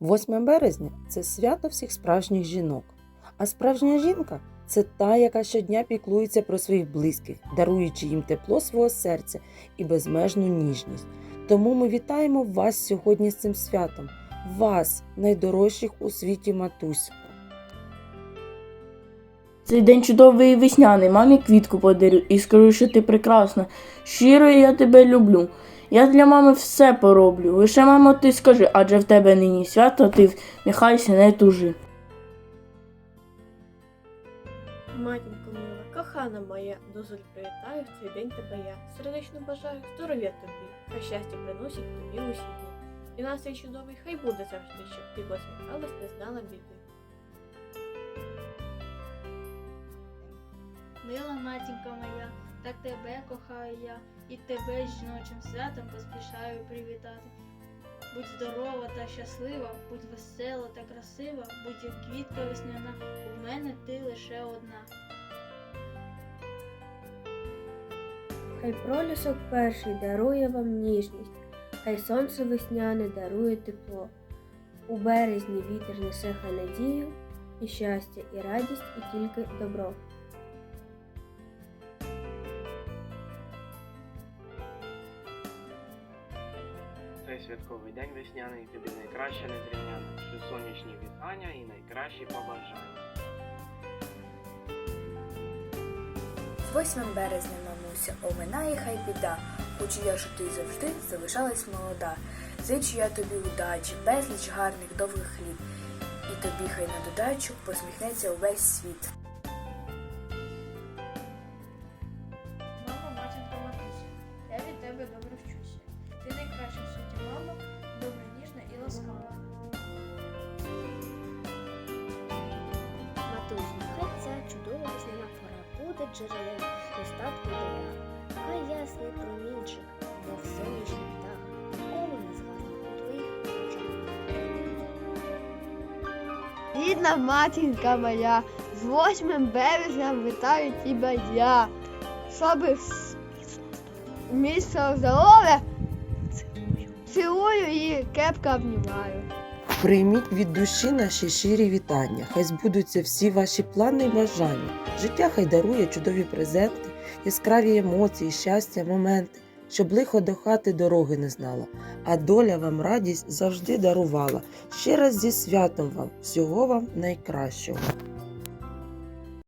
8 березня це свято всіх справжніх жінок. А справжня жінка це та, яка щодня піклується про своїх близьких, даруючи їм тепло свого серця і безмежну ніжність. Тому ми вітаємо вас сьогодні з цим святом, вас, найдорожчих у світі матусь. Цей день чудовий і весняний, мамі квітку подарю і скажу, що ти прекрасна. Щиро я тебе люблю. Я для мами все пороблю. Лише, мамо, ти скажи, адже в тебе нині свято, ти нехайся не тужи. Матінко мила, кохана моя, дозволь привітаю в цей день тебе я. Сердечно бажаю здоров'я тобі, хай щастя приносить тобі усі дні. І настрій чудовий хай буде завжди, щоб ти посміхалась, не знала біди. Мила матінка моя, так тебе кохаю я, і тебе з жіночим святом поспішаю привітати. Будь здорова та щаслива, будь весела та красива, будь як квітка весняна, у мене ти лише одна. Хай пролісок перший дарує вам ніжність, хай сонце весняне дарує тепло. У березні вітер несе хай надію, і щастя, і радість, і тільки добро. Цей святковий день весняний тобі найкраще незрівняно, що сонячні вітання і найкращі побажання. З 8 березня, мамуся, оминає хай біда, хочу я, щоб ти завжди залишалась молода. Зичу я тобі удачі, безліч гарних довгих літ, і тобі хай на додачу посміхнеться увесь світ. Буде джерелем достатку добра. Хай ясний промінчик, мов сонячний птах, ніколи не згасне твоїх очах. Рідна матінка моя, з 8 березня вітаю тебе я. Щоби місце здоров'я, цілую і крепко обнімаю. Прийміть від душі наші щирі вітання. Хай збудуться всі ваші плани і бажання. Життя хай дарує чудові презенти, яскраві емоції, щастя, моменти, щоб лихо до хати дороги не знала, а доля вам радість завжди дарувала. Ще раз зі святом вам, всього вам найкращого.